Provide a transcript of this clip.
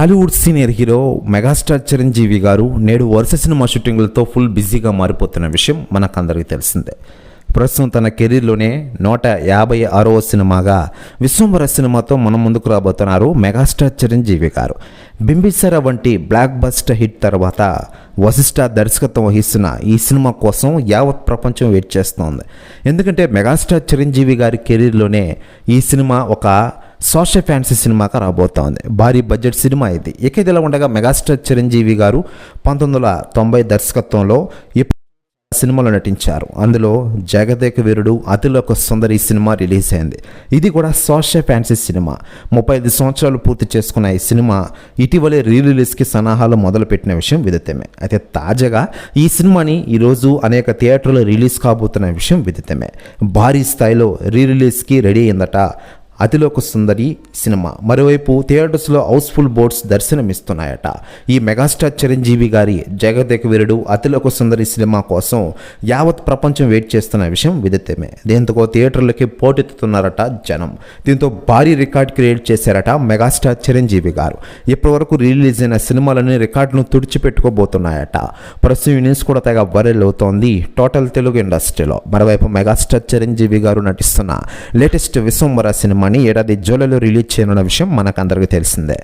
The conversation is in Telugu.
Tollywood senior hero megastar Chiranjeevi గారు నేడు వరుస సినిమా షూటింగ్లతో ఫుల్ బిజీగా మారిపోతున్న విషయం మనకందరికీ తెలిసిందే. ప్రస్తుతం తన కెరీర్లోనే నూట యాభై ఆరవ సినిమాగా విశ్వంభర సినిమాతో మన ముందుకు రాబోతున్నారు మెగాస్టార్ చిరంజీవి గారు. బింబిసార వంటి బ్లాక్ బస్టర్ హిట్ తర్వాత వశిష్ఠ దర్శకత్వం వహిస్తున్న ఈ సినిమా కోసం యావత్ ప్రపంచం వెయిట్ చేస్తోంది. ఎందుకంటే మెగాస్టార్ చిరంజీవి గారి కెరీర్లోనే ఈ సినిమా ఒక సోషల్ ఫ్యాన్సీ సినిమాగా రాబోతోంది. భారీ బడ్జెట్ సినిమా ఇది. ఇక ఇదిలా ఉండగా మెగాస్టార్ చిరంజీవి గారు పంతొమ్మిది వందల తొంభై దర్శకత్వంలో సినిమాలో నటించారు. అందులో జగదేక వీరుడు అతిలోక సుందరి సినిమా రిలీజ్ అయింది. ఇది కూడా సోషల్ ఫ్యాన్సీ సినిమా. ముప్పై ఐదు సంవత్సరాలు పూర్తి చేసుకున్న ఈ సినిమా ఇటీవలే రీ రిలీజ్కి సన్నాహాలు మొదలుపెట్టిన విషయం విదితమే. అయితే తాజాగా ఈ సినిమాని ఈరోజు అనేక థియేటర్లో రిలీజ్ కాబోతున్న విషయం విదితమే. భారీ స్థాయిలో రీ రిలీజ్కి రెడీ అయిందట అతిలోక సుందరి సినిమా. మరోవైపు థియేటర్స్లో హౌస్ఫుల్ బోర్డ్స్ దర్శనమిస్తున్నాయట. ఈ మెగాస్టార్ చిరంజీవి గారి జగదేక వీరుడు అతిలోక సుందరి సినిమా కోసం యావత్ ప్రపంచం వెయిట్ చేస్తున్న విషయం విదితమే. దీంతో థియేటర్లకి పోటెత్తుతున్నారట జనం. దీంతో భారీ రికార్డ్ క్రియేట్ చేశారట మెగాస్టార్ చిరంజీవి గారు. ఇప్పటివరకు రిలీజ్ అయిన సినిమాలని రికార్డును తుడిచిపెట్టుకోబోతున్నాయట. ప్రస్తుతం ఈ న్యూస్ కూడా తెగ వైరల్ అవుతోంది టోటల్ తెలుగు ఇండస్ట్రీలో. మరోవైపు మెగాస్టార్ చిరంజీవి గారు నటిస్తున్న లేటెస్ట్ విశ్వంబర సినిమాని ఏడాది జూలైలో రిలీజ్ చేయనున్న విషయం మనకందరికీ తెలిసిందే.